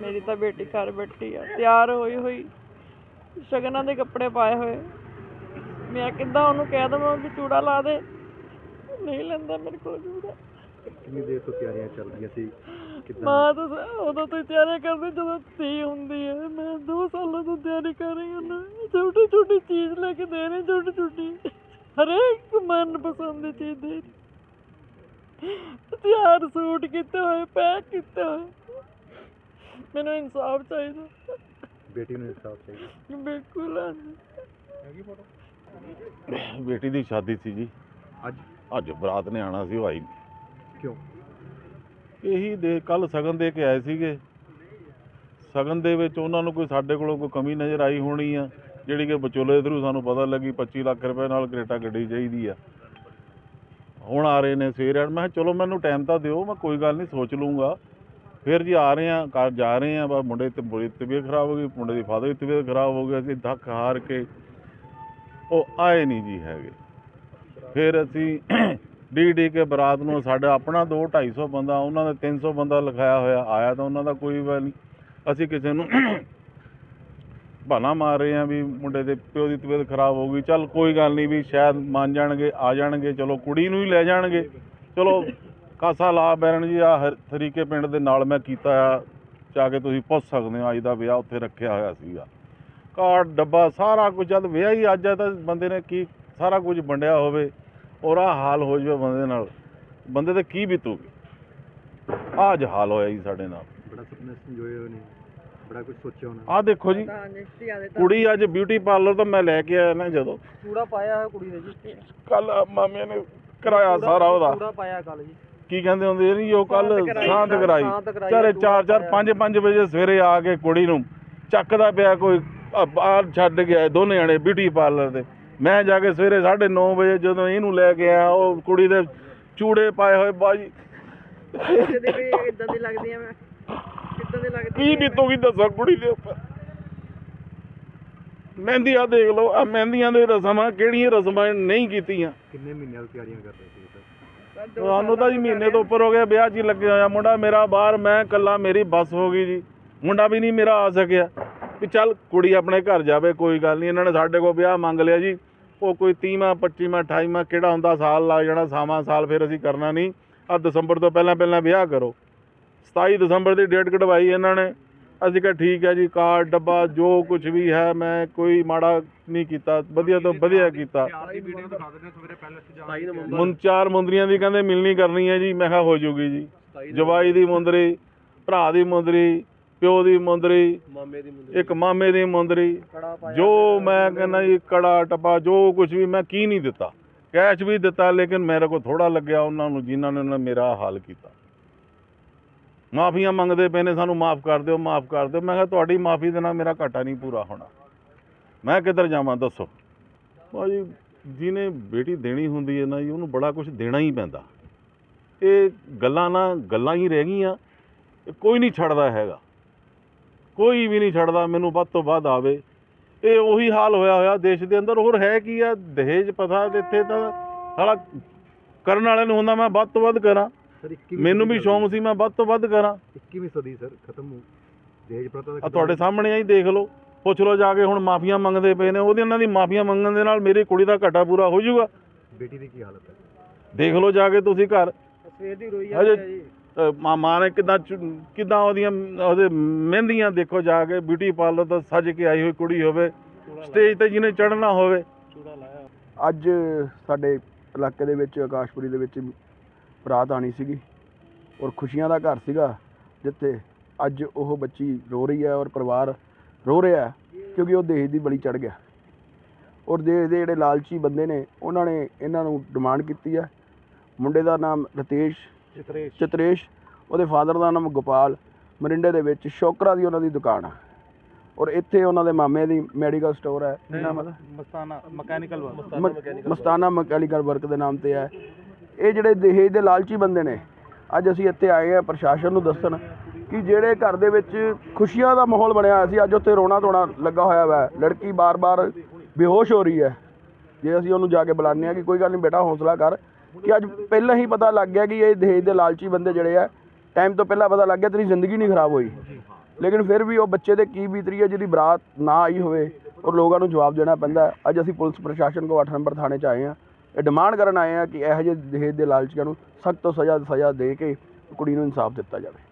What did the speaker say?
ਮੇਰੀ ਤਾਂ ਬੇਟੀ ਘਰ ਬੈਠੀ ਆ ਤਿਆਰ ਹੋਈ ਹੋਈ। ਸ਼ਗਨਾਂ ਦੇ ਕੱਪੜੇ ਪਾਏ ਹੋਏ। ਮੈਂ ਕਿੱਦਾਂ ਉਹਨੂੰ ਕਹਿ ਦਵਾਂ ਕਿ ਚੂੜਾ ਲਾ ਦੇ। ਨਹੀਂ ਲੈਂਦਾ ਮੇਰੇ ਕੋਲ ਚੂੜਾ। ਕਿੰਨੀ ਦੇਰ ਤੋਂ ਤਿਆਰੀਆਂ ਚੱਲ ਰਹੀਆਂ ਸੀ? ਮਾਂ ਤਾਂ ਉਦੋਂ ਤੋਂ ਤਿਆਰੀ ਕਰਦੀ ਜਦੋਂ ਧੀ ਹੁੰਦੀ ਹੈ। ਮੈਂ ਦੋ ਸਾਲਾਂ ਤੋਂ ਤਿਆਰੀ ਕਰ ਰਹੀ ਹਾਂ ਛੋਟੀ ਛੋਟੀ ਚੀਜ਼ ਲੈ ਕੇ ਦੇ ਰਹੀ ਛੋਟੀ ਛੋਟੀ। ਹਰੇਕ ਮਨ ਪਸੰਦ ਦੀ ਚੀਜ਼ ਦੇ ਰਹੀ। ਤਿਆਰ ਸੂਟ ਕੀਤੇ ਹੋਏ ਪੈਕ ਕੀਤੇ ਹੋਏ। ਮੈਨੂੰ ਇਨਸਾਫ ਚਾਹੀਦਾ। ਬੇਟੀ ਨੂੰ ਇਨਸਾਫ ਚਾਹੀਦਾ। ਬਿਲਕੁਲ ਬੇਟੀ ਦੀ ਸ਼ਾਦੀ ਸੀ ਜੀ। ਅੱਜ? ਅੱਜ ਬਰਾਤ ਨੇ ਆਣਾ ਸੀ ਉਹ ਆਈ ਨਹੀਂ। ਕਿਉਂ? ਇਹੀ ਦੇ ਕੱਲ ਸਗਨ ਦੇ ਕੇ ਆਏ ਸੀਗੇ। ਸਗਨ ਦੇ ਵਿੱਚ ਉਹਨਾਂ ਨੂੰ ਕੋਈ ਸਾਡੇ ਕੋਲੋਂ ਕੋਈ ਕਮੀ ਨਜ਼ਰ ਆਈ ਹੋਣੀ ਆ ਜਿਹੜੀ ਕਿ ਵਿਚੋਲੇ ਦੇ ਥਰੂ ਸਾਨੂੰ ਪਤਾ ਲੱਗੀ 25 ਲੱਖ ਰੁਪਏ ਨਾਲ ਕਰੇਟਾ ਗੱਡੀ ਚਾਹੀਦੀ ਆ। ਹੁਣ ਆ ਰਹੇ ਨੇ ਸਵੇਰੇ ਮੈਂ ਕਿਹਾ ਚਲੋ ਮੈਨੂੰ ਟਾਈਮ ਤਾਂ ਦਿਓ ਮੈਂ ਕੋਈ ਗੱਲ ਨਹੀਂ ਸੋਚ ਲੂੰਗਾ ਫਿਰ ਜੀ ਆ ਰਹੇ ਆ ਘਰ ਜਾ ਰਹੇ ਆ ਬਸ ਮੁੰਡੇ ਤੇ ਬੁਰੀ ਤਬੀਅਤ ਖਰਾਬ ਹੋ ਗਈ, ਮੁੰਡੇ ਦੀ ਫਾਦਰ ਦੀ ਤਬੀਅਤ ਖਰਾਬ ਹੋ ਗਈ, ਅਸੀਂ ਧੱਕ ਹਾਰ ਕੇ ਉਹ ਆਏ ਨਹੀਂ ਜੀ ਹੈਗੇ। ਫਿਰ ਅਸੀਂ ਡੀ ਡੀ ਕੇ ਬਰਾਤ ਨੂੰ ਸਾਡਾ ਆਪਣਾ ਦੋ 250 ਬੰਦਾ, ਉਹਨਾਂ ਦਾ 300 ਬੰਦਾ ਲਿਖਾਇਆ ਹੋਇਆ, ਆਇਆ ਤਾਂ ਉਹਨਾਂ ਦਾ ਕੋਈ ਵਾ ਨਹੀਂ। ਅਸੀਂ ਕਿਸੇ ਨੂੰ ਬਹਾਨਾ ਮਾਰ ਰਹੇ ਆ ਵੀ ਮੁੰਡੇ ਦੇ ਪਿਓ ਦੀ ਤਬੀਅਤ ਖਰਾਬ ਹੋ ਗਈ, ਚੱਲ ਕੋਈ ਗੱਲ ਨਹੀਂ ਵੀ ਸ਼ਾਇਦ ਮੰਨ ਜਾਣਗੇ, ਆ ਜਾਣਗੇ, ਚਲੋ ਕੁੜੀ ਨੂੰ ਹੀ ਲੈ ਜਾਣਗੇ। ਚਲੋ ਕਾਸਾ ਲਾ ਬੈਰਨ ਜੀ ਆ ਤਰੀਕੇ ਪਿੰਡ ਦੇ ਨਾਲ ਮੈਂ ਕੀਤਾ ਆ ਜਾ ਕੇ ਤੁਸੀਂ ਪੁੱਛ ਸਕਦੇ ਹੋ ਅੱਜ ਦਾ ਵਿਆਹ ਉੱਥੇ ਰੱਖਿਆ ਹੋਇਆ ਸੀਗਾ। ਕਾਰਡ ਡੱਬਾ ਸਾਰਾ ਕੁਝ ਜਦ ਵਿਆਹ ਹੀ ਅੱਜ ਹੈ ਤਾਂ ਬੰਦੇ ਨੇ ਕੀ ਸਾਰਾ ਕੁਝ ਵੰਡਿਆ ਹੋਵੇ ਔਰ ਆਹ ਹਾਲ ਹੋ ਜਾਵੇ ਬੰਦੇ ਨਾਲ ਬੰਦੇ ਤੇ ਕੀ ਬੀਤੂਗੀ? ਆਹ ਅੱਜ ਹਾਲ ਹੋਇਆ ਜੀ ਸਾਡੇ ਨਾਲ। ਬੜਾ ਸੁਪਨੇ ਸੰਜੋਏ ਹੋਏ ਨੇ ਬੜਾ ਕੁਝ ਸੋਚਿਆ ਹੋਣਾ ਆਹ ਦੇਖੋ ਜੀ ਕੁੜੀ ਅੱਜ ਬਿਊਟੀ ਪਾਰਲਰ ਤੋਂ ਮੈਂ ਲੈ ਕੇ ਆਇਆ ਨਾ ਜਦੋਂ। ਚੂੜਾ ਪਾਇਆ ਹੈ ਕੁੜੀ ਨੇ ਜੀ। ਕੱਲ ਮਾਮੇ ਨੇ ਕਰਾਇਆ ਸਾਰਾ ਉਹਦਾ। ਚੂੜਾ ਪਾਇਆ ਕੱਲ ਜੀ। ਕੀ ਕਹਿੰਦੇ ਹੁੰਦੇ ਨਹੀਂ ਉਹ ਕੱਲ ਸਾਂਤ ਕਰਾਈ, ਚਾਰੇ ਚੂੜਾ 4 4 5 5 ਵਜੇ ਸਵੇਰੇ ਆ ਕੇ ਕੁੜੀ ਨੂੰ ਚੱਕਦਾ ਪਿਆ ਕੋਈ ਆ ਬਾਹਰ ਛੱਡ ਗਿਆ ਦੋਨੇ ਜਣੇ ਬਿਊਟੀ ਪਾਰਲਰ ਦੇ ਮੈਂ ਜਾ ਕੇ ਸਵੇਰੇ 9:30 ਵਜੇ ਜਦੋਂ ਇਹਨੂੰ ਲੈ ਕੇ ਆਇਆ ਉਹ ਕੁੜੀ ਦੇ ਚੂੜੇ ਪਾਏ ਹੋਏ ਬਾਜੀ। ਕਦੇ ਵੀ ਇਦਾਂ ਦੀ ਲੱਗਦੀ ਆ ਮੈਂ ਕਿੱਦਾਂ ਦੀ ਲੱਗਦੀ ਕੀ ਬੀਤੂਗੀ ਦੱਸੋ ਕੁੜੀ ਦੇ ਉੱਪਰ? ਮਹਿੰਦੀਆਂ ਦੇਖ ਲਓ ਆ ਮਹਿੰਦੀਆਂ ਦੇ ਰਸਮਾਂ ਕਿਹੜੀਆਂ ਰਸਮਾਂ ਨਹੀਂ ਕੀਤੀਆਂ। ਕਿੰਨੇ ਮਹੀਨਿਆਂ ਤੋਂ ਤਿਆਰੀਆਂ ਕਰ ਰਹੇ ਸੀ ਤੁਹਾਨੂੰ ਤਾਂ ਜੀ ਮਹੀਨੇ ਤੋਂ ਉੱਪਰ ਹੋ ਗਿਆ, ਵਿਆਹ 'ਚ ਹੀ ਲੱਗਿਆ ਹੋਇਆ। ਮੁੰਡਾ ਮੇਰਾ ਬਾਹਰ, ਮੈਂ ਇਕੱਲਾ, ਮੇਰੀ ਬੱਸ ਹੋ ਗਈ ਜੀ। ਮੁੰਡਾ ਵੀ ਨਹੀਂ ਮੇਰਾ ਆ ਸਕਿਆ। ਵੀ ਚੱਲ ਕੁੜੀ ਆਪਣੇ ਘਰ ਜਾਵੇ, ਕੋਈ ਗੱਲ ਨਹੀਂ। ਇਹਨਾਂ ਨੇ ਸਾਡੇ ਕੋਲ ਵਿਆਹ ਮੰਗ ਲਿਆ ਜੀ। ਉਹ ਕੋਈ 30ਵਾਂ 25ਵਾਂ 28ਵਾਂ ਕਿਹੜਾ ਹੁੰਦਾ, ਸਾਲ ਲੱਗ ਜਾਣਾ ਸਾਵਾਂ ਸਾਲ ਫਿਰ ਅਸੀਂ ਕਰਨਾ ਨਹੀਂ। ਆ ਦਸੰਬਰ ਤੋਂ ਪਹਿਲਾਂ ਪਹਿਲਾਂ ਵਿਆਹ ਕਰੋ। 27 ਦਸੰਬਰ ਦੀ ਡੇਟ ਕਢਵਾਈ ਇਹਨਾਂ ਨੇ। ਅਸੀਂ ਕਿਹਾ ਠੀਕ ਹੈ ਜੀ, ਕਾਰਡ, ਡੱਬਾ, ਜੋ ਕੁਝ ਵੀ ਹੈ, ਮੈਂ ਕੋਈ ਮਾੜਾ ਨਹੀਂ ਕੀਤਾ, ਵਧੀਆ ਤੋਂ ਵਧੀਆ ਕੀਤਾ। ਮੁੰ, ਚਾਰ ਮੁੰਦਰੀਆਂ ਦੀ ਕਹਿੰਦੇ ਮਿਲਣੀ ਕਰਨੀ ਹੈ ਜੀ, ਮੈਂ ਕਿਹਾ ਹੋ ਜੂਗੀ ਜੀ। ਜਵਾਈ ਦੀ ਮੁੰਦਰੀ, ਭਰਾ ਦੀ ਮੁੰਦਰੀ, ਪਿਓ ਦੀ ਮੁੰਦਰੀ ਮਾਮੇ ਦੀ ਮੁੰਡੇ ਇੱਕ ਮਾਮੇ ਦੀ ਮੁੰਦਰੀ, ਜੋ ਮੈਂ ਕਹਿੰਦਾ ਜੀ, ਕੜਾ, ਟਪਾ, ਜੋ ਕੁਝ ਵੀ ਮੈਂ ਕੀ ਨਹੀਂ ਦਿੱਤਾ। ਕੈਸ਼ ਵੀ ਦਿੱਤਾ, ਲੇਕਿਨ ਮੇਰੇ ਕੋਲ ਥੋੜਾ ਲੱਗਿਆ ਉਹਨਾਂ ਨੂੰ, ਜਿਨ੍ਹਾਂ ਨੇ ਉਹਨਾਂ ਨੇ ਮੇਰਾ ਹਾਲ ਕੀਤਾ। ਮਾਫੀਆਂ ਮੰਗਦੇ ਪਏ ਨੇ ਸਾਨੂੰ ਮਾਫ ਕਰ ਦਿਓ, ਮਾਫ ਕਰ ਦਿਓ। ਮੈਂ ਕਿਹਾ ਤੁਹਾਡੀ ਮਾਫੀ ਦੇ ਨਾਲ ਮੇਰਾ ਘਾਟਾ ਨਹੀਂ ਪੂਰਾ ਹੋਣਾ। ਮੈਂ ਕਿੱਧਰ ਜਾਵਾਂ ਦੱਸੋ? ਭਾਜੀ, ਜਿਹਨੇ ਬੇਟੀ ਦੇਣੀ ਹੁੰਦੀ ਹੈ ਨਾ ਜੀ, ਉਹਨੂੰ ਬੜਾ ਕੁਝ ਦੇਣਾ ਹੀ ਪੈਂਦਾ। ਇਹ ਗੱਲਾਂ ਨਾ ਗੱਲਾਂ ਹੀ ਰਹਿ ਗਈਆਂ। ਕੋਈ ਨਹੀਂ ਛੱਡਦਾ ਹੈਗਾ। ਕੋਈ ਵੀ ਨਹੀਂ ਛੱਡਦਾ, ਮੈਨੂੰ ਵੱਧ ਤੋਂ ਵੱਧ ਆਵੇ। ਇਹ ਉਹੀ ਹਾਲ ਹੋਇਆ ਹੋਇਆ ਦੇਸ਼ ਦੇ ਅੰਦਰ। ਹੋਰ ਹੈ ਕੀ ਆ? ਦਹੇਜ ਪਤਾ ਇੱਥੇ ਤਾਂ ਸਾਲਾ ਕਰਨ ਵਾਲੇ ਨੂੰ ਹੁੰਦਾ, ਮੈਂ ਵੱਧ ਤੋਂ ਵੱਧ ਕਰਾਂ। ਸਰ 21ਵੀਂ ਮੈਨੂੰ ਵੀ ਸ਼ੌਂਕ ਸੀ ਮੈਂ ਵੱਧ ਤੋਂ ਵੱਧ ਕਰਾਂ। 21ਵੀਂ ਸਦੀ ਸਰ ਖਤਮ ਹੋ ਦਹੇਜ ਪ੍ਰਥਾ ਦਾ ਆ ਤੁਹਾਡੇ ਸਾਹਮਣੇ ਆਈ ਦੇਖ ਲਓ। ਪੁੱਛ ਲਓ ਜਾ ਕੇ ਹੁਣ ਮਾਫੀਆਂ ਮੰਗਦੇ ਪਏ ਨੇ ਉਹਦੇ ਉਹਨਾਂ ਦੀ ਮਾਫੀਆਂ ਮੰਗਣ ਦੇ ਨਾਲ ਮੇਰੀ ਕੁੜੀ ਦਾ ਘਾਟਾ ਪੂਰਾ ਹੋ ਜਾਊਗਾ। ਬੇਟੀ ਦੀ ਕੀ ਹਾਲਤ ਹੈ? ਦੇਖ ਲਓ ਜਾ ਕੇ ਤੁਸੀਂ ਘਰ। ਸਵੇਰ ਦੀ ਰੋਈ ਜੀ। ਮਾਂ ਮਾਂ ਨੇ ਕਿਦਾਂ ਕਿਦਾਂ ਉਹਦੀਆਂ ਉਹਦੇ ਮਹਿੰਦੀਆਂ ਦੇਖੋ ਜਾ ਕੇ ਬਿਊਟੀ ਪਾਰਲਰ ਤੋਂ ਸੱਜ ਕੇ ਆਈ ਹੋਈ ਕੁੜੀ ਹੋਵੇ ਸਟੇਜ ਤੇ ਜਿਹਨੇ ਚੜ੍ਹਨਾ ਹੋਵੇ। ਚੂੜਾ ਲਾਇਆ। ਅੱਜ ਸਾਡੇ ਇਲਾਕੇ ਦੇ ਵਿੱਚ ਆਕਾਸ਼ਪੁਰੀ ਦੇ ਵਿੱਚ ਬਰਾਤ ਆਣੀ ਸੀਗੀ ਔਰ ਖੁਸ਼ੀਆਂ ਦਾ ਘਰ ਸੀਗਾ ਜਿੱਥੇ ਅੱਜ ਉਹ ਬੱਚੀ ਰੋ ਰਹੀ ਹੈ ਔਰ ਪਰਿਵਾਰ ਰੋ ਰਿਹਾ ਕਿਉਂਕਿ ਉਹ ਦਹੇਜ ਦੀ ਬਲੀ ਚੜ ਗਿਆ। ਔਰ ਦੇਸ਼ ਦੇ ਜਿਹੜੇ ਲਾਲਚੀ ਬੰਦੇ ਨੇ ਉਹਨਾਂ ਨੇ ਇਹਨਾਂ ਨੂੰ ਡਿਮਾਂਡ ਕੀਤੀ ਹੈ। ਮੁੰਡੇ ਦਾ ਨਾਮ ਰਤੇਸ਼ ਚਿਤਰੇਸ਼। ਚਤਰੇਸ਼ ਉਹਦੇ ਫਾਦਰ ਦਾ ਨਾਮ ਗੋਪਾਲ ਮਰਿੰਡੇ ਦੇ ਵਿੱਚ ਸ਼ੋਕਰਾ ਦੀ ਉਹਨਾਂ ਦੀ ਦੁਕਾਨ ਆ। ਔਰ ਇੱਥੇ ਉਹਨਾਂ ਦੇ ਮਾਮੇ ਦੀ ਮੈਡੀਕਲ ਸਟੋਰ ਹੈ। ਨਾਮ ਮਸਤਾਨਾ ਮਕੈਨੀਕਲ ਮ- ਮਸਤਾਨਾ ਮਕੈਲੀਕਲ ਵਰਕ ਦੇ ਨਾਮ ਤੇ ਹੈ। ਇਹ ਜਿਹੜੇ ਦਹੇਜ ਦੇ ਲਾਲਚੀ ਬੰਦੇ ਨੇ, ਅੱਜ ਅਸੀਂ ਇੱਥੇ ਆਏ ਆ ਪ੍ਰਸ਼ਾਸਨ ਨੂੰ ਦੱਸਣ ਕਿ ਜਿਹੜੇ ਘਰ ਦੇ ਵਿੱਚ ਖੁਸ਼ੀਆਂ ਦਾ ਮਾਹੌਲ ਬਣਿਆ ਹੋਇਆ ਸੀ, ਅੱਜ ਉੱਥੇ ਰੋਣਾ ਧੋਣਾ ਲੱਗਾ ਹੋਇਆ ਵਾ। ਲੜਕੀ ਬਾਰ-ਬਾਰ ਬੇਹੋਸ਼ ਹੋ ਰਹੀ ਹੈ। ਜੇ ਅਸੀਂ ਉਹਨੂੰ ਜਾ ਕੇ ਬੁਲਾਉਂਦੇ ਆ ਕਿ ਕੋਈ ਗੱਲ ਨਹੀਂ ਬੇਟਾ, ਹੌਸਲਾ ਕਰ ਕਿ ਅੱਜ ਪਹਿਲਾਂ ਹੀ ਪਤਾ ਲੱਗ ਗਿਆ ਕਿ ਇਹ ਦਹੇਜ ਦੇ ਲਾਲਚੀ ਬੰਦੇ ਜਿਹੜੇ ਆ ਟਾਈਮ ਤੋਂ ਪਹਿਲਾਂ ਪਤਾ ਲੱਗ ਗਿਆ ਤੇਰੀ ਜ਼ਿੰਦਗੀ ਨਹੀਂ ਖਰਾਬ ਹੋਈ। ਲੇਕਿਨ ਫਿਰ ਵੀ ਉਹ ਬੱਚੇ ਦੇ ਕੀ ਬੀਤ ਰਹੀ ਹੈ, ਜਿਹਦੀ ਬਰਾਤ ਨਾ ਆਈ ਹੋਵੇ, ਔਰ ਲੋਕਾਂ ਨੂੰ ਜਵਾਬ ਦੇਣਾ ਪੈਂਦਾ ਅੱਜ ਅਸੀਂ ਪੁਲਿਸ ਪ੍ਰਸ਼ਾਸਨ ਕੋ 8 ਨੰਬਰ ਥਾਣੇ 'ਚ ਆਏ ਹਾਂ। ਇਹ ਡਿਮਾਂਡ ਕਰਨ ਆਏ ਹਾਂ ਕਿ ਇਹੋ ਜਿਹੇ ਦਹੇਜ ਦੇ ਲਾਲਚੀਆਂ ਨੂੰ ਸਖਤ ਤੋਂ ਸਜ਼ਾ ਸਜ਼ਾ ਦੇ ਕੇ ਕੁੜੀ ਨੂੰ ਇਨਸਾਫ ਦਿੱਤਾ ਜਾਵੇ।